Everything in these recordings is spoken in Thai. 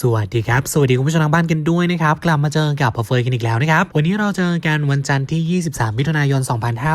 สวัสดีครับ สวัสดีคุณผู้ชมทางบ้านกันด้วยนะครับ กลับมาเจอกับพอเฟยกันอีกแล้วนะครับ วันนี้เราเจอกันวันจันทร์ที่ 23 มิถุนายน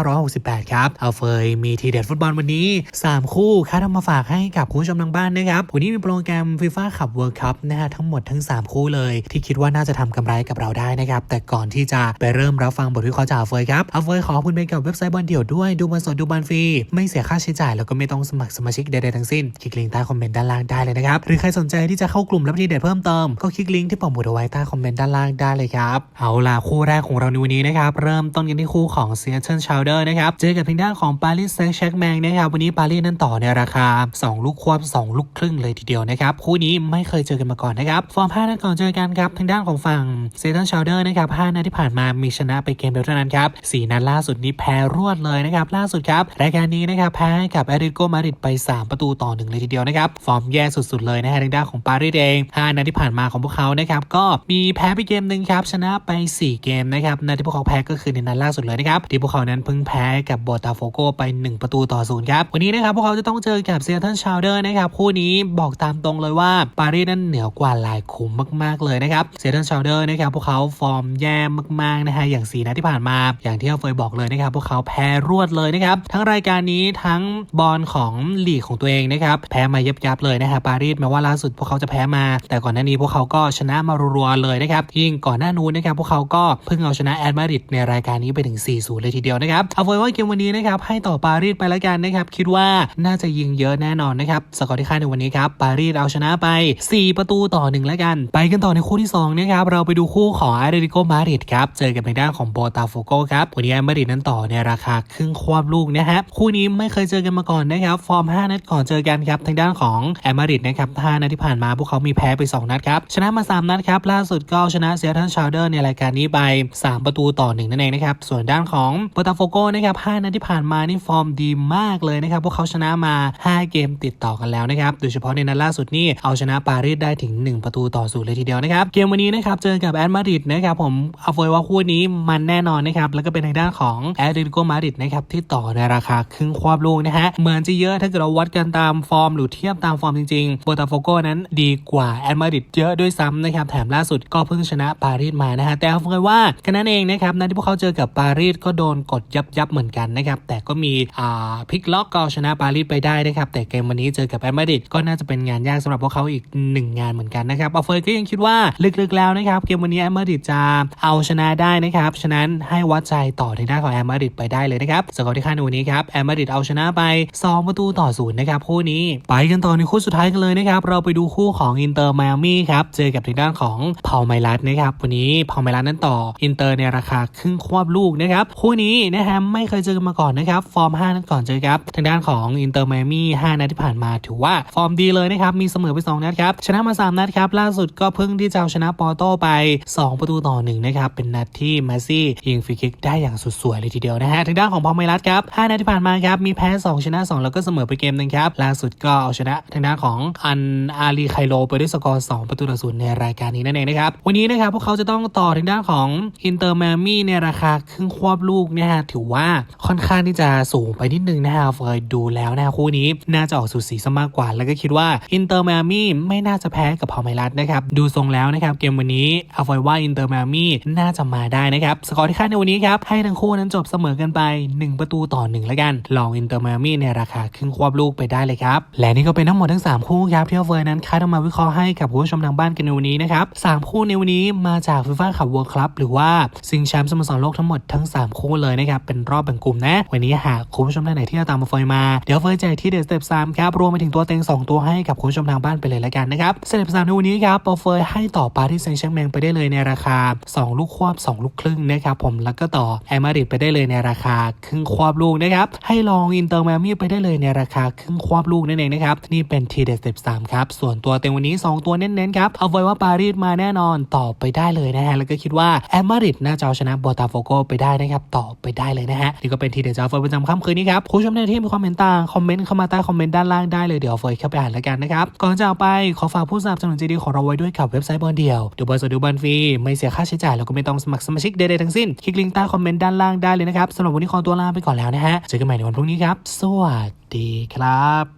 2568 ครับเอาเฟยมีทีเด็ดฟุตบอลวันนี้ 3 คู่ค่าทำมาฝากให้กับคุณผู้ชมทางบ้านนะครับ วันนี้มีโปรแกรมฟีฟ่าขับเวิร์คัพนะฮะทั้งหมดทั้ง 3 คู่เลย ที่คิดว่าน่าจะทำกำไรกับเราได้นะครับ แต่ก่อนที่จะไปเริ่มรับฟังบทวิเคราะห์จากอาเฟยครับอาเฟยขอขอคุณไปกับเว็บไซต์บอลเดี่ยวด้วยดูบอลสดดูบอลฟรีไม่เสียค่าใช้จ่ายแล้วก็ไม่ต้องสมัครสมาชิกใดๆทั้งสิ้นคลิกลิงก์ใต้คอมเมนต์ด้านล่างได้เลยนะครับหรือใครสนใจที่จะเข้ากลุ่มรับทีเด็ดเพิ่มเติมก็คลิกลิงก์ที่ปักหมุดเอาไว้ใต้คอมเมนต์ด้านล่างได้เลยครับ เอาล่ะคู่แรกของเราในวันนี้นะครับ เริ่มต้นกันที่คู่ของ Seattle Chowder นะครับ เจอกับทางด้านของ Paris Saint-Germain นะครับ วันนี้ปารีสนั้นต่อในราคา 2 ลูกควบ 2 ลูกครึ่งเลยทีเดียวนะครับ คู่นี้ไม่เคยเจอกันมาก่อนนะครับ ฟอร์ม5นัดก่อนเจอกันครับทางด้านของฝั่ง Seattle Chowder นะครับ5นัดที่ผ่านมามีชนะไปเกมเดียวเท่านั้นครับ4นัดล่าสุดนี้แพ้รวดเลยนะครับล่าสุดครับรายการนี้นะครับแพ้ให้กับแอตเลติโกมาดริดไป 3 ประตูต่อหนึ่งเลยทีเดียวนะครับฟอร์มแย่สุดๆเลยนะฮะทางด้านของปารีสเอง5นัดที่ผ่านมาของพวกเขานะครับก็มีแพ้ไปเกมหนึ่งครับชนะไป 4 เกมนะครับนัดที่พวกเขาแพ้ก็คือในนัดล่าสุดเลยนะครับที่พวกเขานั้นเพิ่งแพ้กับโบตาโฟโกไป 1 ประตูต่อศูนย์ครับวันนี้นะครับพวกเขาจะต้องเจอกับเซียเทิลชาวเดอร์นะครับคู่นี้บอกตามตรงเลยว่าปารีสนั้นเหนือกว่าหลายคุ้มมาก ๆเลยนะครับเซียเทิลชาวเดอร์นะครับพวกเขาฟอร์มแย่มากๆนะฮะอย่าง4นัดที่ผ่านมา อย่างที่เราเคยบอกเลยนะครับพวกเขาแพ้รวดเลยนะครับทั้งรายการนี้ทั้งบอลของลีกของตัวเองนะครับแพ้มายับยับๆเลยนะฮะปารีสแม้ว่าล่าสุดพวกเขาจะแพ้มา แต่ก่อนหน้านี้พวกเขาก็ชนะมารัวๆเลยนะครับยิ่งก่อนหน้านู้นนะครับพวกเขาก็เพิ่งเอาชนะแอดมาริดในรายการนี้ไปถึง 4-0 เลยทีเดียวนะครับเอาไว้ว่าเกมวันนี้นะครับให้ต่อปารีสไปแล้วกันนะครับคิดว่าน่าจะยิงเยอะแน่นอนนะครับสกอร์ที่คาดในวันนี้ครับปารีสเอาชนะไป 4 ประตูต่อหนึ่งแล้วกัน ไปกันต่อในคู่ที่2นะครับเราไปดูคู่ของอาร์เดริโกมาริดครับเจอกับทางด้านของโบตาโฟโกครับวันนี้แอดมาริดนั้นต่อในราคาครึ่งควบลูกนะฮะคู่นี้ไม่เคยเจอกันมาก่อนนะครับฟอร์ม 5 นัดก่อนเจอกันครับทางด้านของแอดมาริดนะครับ5นัดที่ผ่านมาพวกเขามีแพ้ไป2 นัดครับ ชนะมา 3 นัดครับ ล่าสุดก็ชนะเซียทัลชาร์เดอร์ในรายการนี้ไป 3 ประตูต่อหนึ่งนั่นเองนะครับ ส่วนด้านของโบตาโฟโกนะครับ 5 นัดที่ผ่านมานี่ฟอร์มดีมากเลยนะครับ พวกเขาชนะมา 5 เกมติดต่อกันแล้วนะครับ โดยเฉพาะในนัดล่าสุดนี่เอาชนะปารีสได้ถึง 1 ประตูต่อศูนย์เลยทีเดียวนะครับ เกมวันนี้นะครับเจอกับแอตมาดริดนะครับผมเอาไว้ว่าคู่นี้มันแน่นอนนะครับ แล้วก็เป็นทางด้านของแอตเลติโกมาดริดนะครับที่ต่อในราคาครึ่งควบลูกนะฮะ เหมือนจะเยอะถ้าเกิดเราวัดกันตามฟอร์ม หรือเทียบตามฟอร์มจริงๆโบตาโฟโกนั้นดีกว่าแอตมาดริดเยอะด้วยซ้ำนะครับแถมล่าสุดก็เพิ่งชนะปารีสมานะฮะแต่เอาไว้ว่ากันนั้นเองนะครับนัดที่พวกเขาเจอกับปารีสก็โดนกดยับยับเหมือนกันนะครับแต่ก็มีอ่าพลิกล็อกก็เอาชนะปารีสไปได้นะครับแต่เกมวันนี้เจอกับแอตมาดริดก็น่าจะเป็นงานยากสำหรับพวกเขาอีกหนึ่งงานเหมือนกันนะครับเอาเฟยก็ยังคิดว่าลึกๆแล้วนะครับเกมวันนี้แอตมาดริดจะเอาชนะได้นะครับฉะนั้นให้วัดใจต่อทางด้านของแอตมาดริดไปได้เลยนะครับสกอร์ที่คาดในวันนี้ครับแอตมาดริดเอาชนะไป 2 ประตูต่อศูนย์นะครับคู่นี้ ไปกันต่อในคู่สุดท้ายกันเลยนะครับเราไปดูคู่ของอินเตอร์ม i อามี่ครับ เจอกับทางด้านของเผาไมลัสนะครับวันนี้เผาไมลัสนั้นต่อ อินเตอร์ในราคาครึ่งควบลูกนะครับคู่นี้นะฮะไม่เคยเจอกันมาก่อนนะครับ ฟอร์ม 5 นัดก่อนเจอครับทางด้านของอินเตอร์มอามี่5นัดที่ผ่านมาถือว่าฟอร์มดีเลยนะครับมีเสมอไป 2 นัดครับชนะมา 3 นัดครับล่าสุดก็เพิ่งที่จะชนะปอโต้ไป 2 ประตูต่อหนึ่งนะครับเป็นนัดที่แมสซี่ยิงฟรีคิกได้อย่างสุดสวยเลยทีเดียวนะฮะทางด้านของพอมไมลัสครับ5นัดที่ผ่านมาครับมีแพ้ 2 ชนะ 2 แล้วก็เสมอไปเกมหนึงครับล่าสุดก็เอาชนะทางด้านของอันอาลีไคโลไปด้วยสกอร์2 ประตูต่อศูนย์ในรายการนี้นั่นเองนะครับ วันนี้นะครับพวกเขาจะต้องต่อทางด้านของอินเตอร์มมี่ในราคาครึ่งควบลูกเนี่ยฮะถือว่าค่อนข้างที่จะสูงไปนิดนึงนะฮะเฟยดูแล้วนะคู่นี้น่าจะออกสูสีซะมากกว่า แล้วก็คิดว่าอินเตอร์มมี่ไม่น่าจะแพ้กับพอมไมลัสนะครับดูทรงแล้วนะครับเกมวันนี้เอาไว้ว่าอินเตอร์มมี่น่าจะมาได้นะครับสกอร์ที่คาดในวันนี้ครับให้ทั้งคู่นั้นจบเสมอกันไป 1 ประตูต่อ1แล้วกัน ลองอินเตอร์มมี่ในราคาครึ่งควบลูกไปได้เลยครับและนี่ก็เป็นทั้งหมดทั้ง 3 คู่ครับที่เฟยนั้นคัดออกมาวิเคราะห์ให้กับผู้ชมทางบ้านกันในวันนี้นะครับสามคู่ในวันนี้มาจากฟีฟ่าขับเวิร์คลับหรือว่าซิงแชมป์สโมสรโลกทั้งหมดทั้ง 3 คู่เลยนะครับเป็นรอบแบ่งกลุ่มนะ วันนี้หากคุณผู้ชมท่านไหนที่จะตามมาเฟยมา เดี๋ยวเฟยแจที่เดสเต็ปสามครับรวมไปถึงตัวเต็งสองตัวให้กับคุณผู้ชมทางบ้านไปเลยละกันนะครับสเต็ปสามในวันนี้ครับเปาเฟยให้ต่อปาที่เซงต์แชงแมงไปได้เลยในราคา 2 ลูกควบ 2 ลูกครึ่งนะครับผมแล้วก็ต่อแอมาริดไปได้เลยในราคาครึ่งควบลูกนะครับให้ลองอินเตอร์แมมี่ไปได้เลยในราคาครึ่งควบลูกนั่นเองนะครับนี่เป็นทีเดสเต็ปสามครับส่วนตัวเต็งวันนี้ 2 ตัวเน้นๆครับเอาไว้ว่าปารีสมาแน่นอนต่อไปได้เลยนะฮะแล้วก็คิดว่าแอมาริดน่าจะเอาชนะบอตาโฟโกไปได้นะครับต่อไปได้เลยนะฮะนี่ก็เป็นทีเด็ดจากเฟยประจำค่ำคืนนี้ครับคุณผู้ชมในที่มีความเห็นต่างคอมเมนต์เข้ามาใต้คอมเมนต์ด้านล่างได้เลยเดี๋ยวเฟยเข้าไปอ่านแล้วกันนะครับก่อนจาไปขอฝากผู้สนับสนุนใจดีของเราไว้ด้วยกับเว็บไซต์บอลเดียวดูบอลสดดูบอลฟรีไม่เสียค่าใช้จ่ายแล้วก็ไม่ต้องสมัครสมาชิกใดๆทั้งสิ้นคลิกลิงก์ใต้คอมเมนต์ด้านล่างได้เลยนะครับสำหรับวันนี้ขอตัวลาไปก่อนแล้วนะฮะเจอกันใหม่ในวันพรุ่งนี้ครับสวัสดีครับ